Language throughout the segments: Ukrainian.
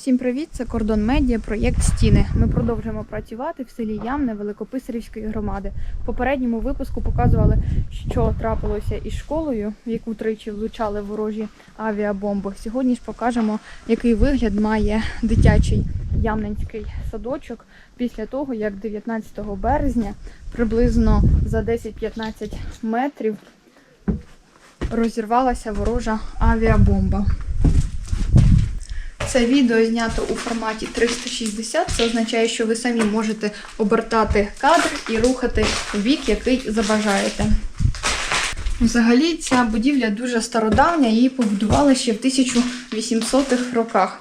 Всім привіт! Це Кордон Медіа, проєкт Стіни. Ми продовжуємо працювати в селі Ямне Великописарівської громади. В попередньому випуску показували, що трапилося із школою, в яку тричі влучали ворожі авіабомби. Сьогодні ж покажемо, який вигляд має дитячий ямненський садочок після того, як 19 березня приблизно за 10-15 метрів розірвалася ворожа авіабомба. Це відео знято у форматі 360. Це означає, що ви самі можете обертати кадр і рухати у бік, який забажаєте. Взагалі, ця будівля дуже стародавня, її побудували ще в 1800-х роках.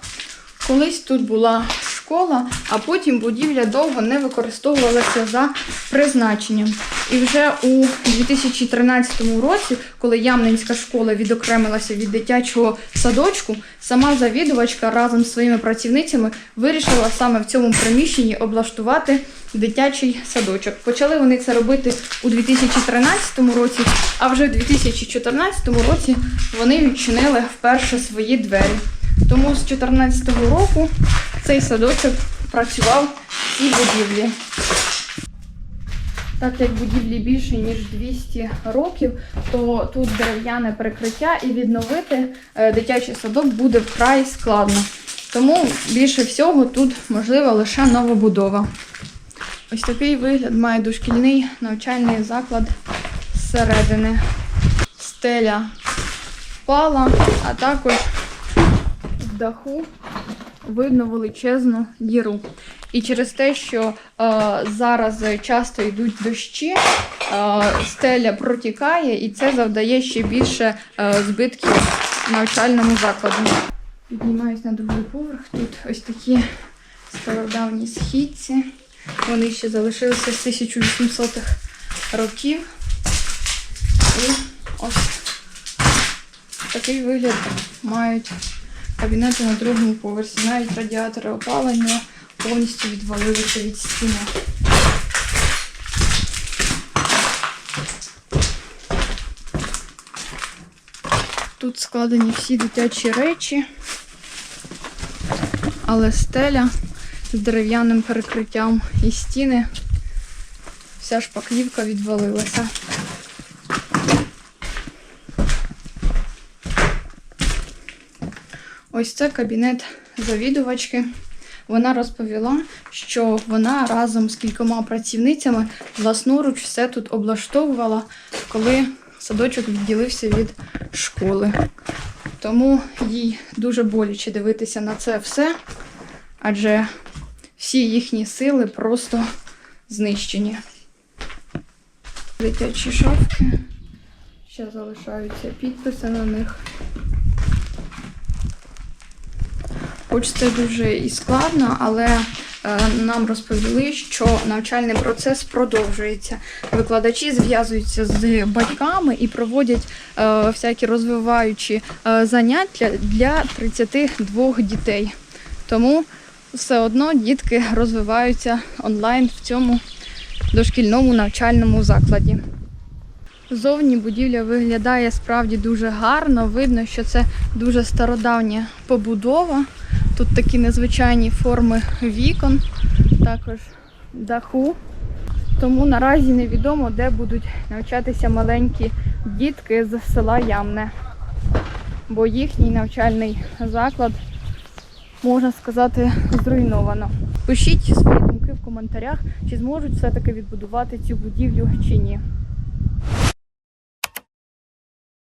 Колись тут була школа, а потім будівля довго не використовувалася за призначенням. І вже у 2013 році, коли Ямненська школа відокремилася від дитячого садочку, сама завідувачка разом з своїми працівницями вирішила саме в цьому приміщенні облаштувати дитячий садочок. Почали вони це робити у 2013 році, а вже у 2014 році вони відчинили вперше свої двері. Тому з 2014 року цей садочок працював в будівлі. Так як будівлі більше ніж 200 років, то тут дерев'яне перекриття і відновити е, дитячий садок буде вкрай складно. Тому більше всього тут можлива лише новобудова. Ось такий вигляд має дошкільний навчальний заклад зсередини. Стеля впала, а також в даху видно величезну діру. І через те, що е, зараз часто йдуть дощі, е, стеля протікає, і це завдає ще більше е, збитків навчальному закладу. Піднімаюсь на другий поверх. Тут ось такі стародавні східці. Вони ще залишилися з 1800-х років. І ось такий вигляд мають кабінети на другому поверсі. Навіть радіатори опалення повністю відвалилися від стіни. Тут складені всі дитячі речі, але стеля з дерев'яним перекриттям і стіни. Вся шпаклівка відвалилася. Ось це кабінет завідувачки. Вона розповіла, що вона разом з кількома працівницями власноруч все тут облаштовувала, коли садочок відділився від школи. Тому їй дуже боляче дивитися на це все, адже всі їхні сили просто знищені. Дитячі шафки. Ще залишаються підписи на них. Хоч це дуже і складно, але е, нам розповіли, що навчальний процес продовжується. Викладачі зв'язуються з батьками і проводять е, всякі розвиваючі е, заняття для 32 дітей. Тому все одно дітки розвиваються онлайн в цьому дошкільному навчальному закладі. Зовні будівля виглядає справді дуже гарно. Видно, що це дуже стародавня побудова. Тут такі незвичайні форми вікон, також даху. Тому наразі невідомо, де будуть навчатися маленькі дітки з села Ямне. Бо їхній навчальний заклад, можна сказати, зруйновано. Пишіть свої думки в коментарях, чи зможуть все-таки відбудувати цю будівлю чи ні.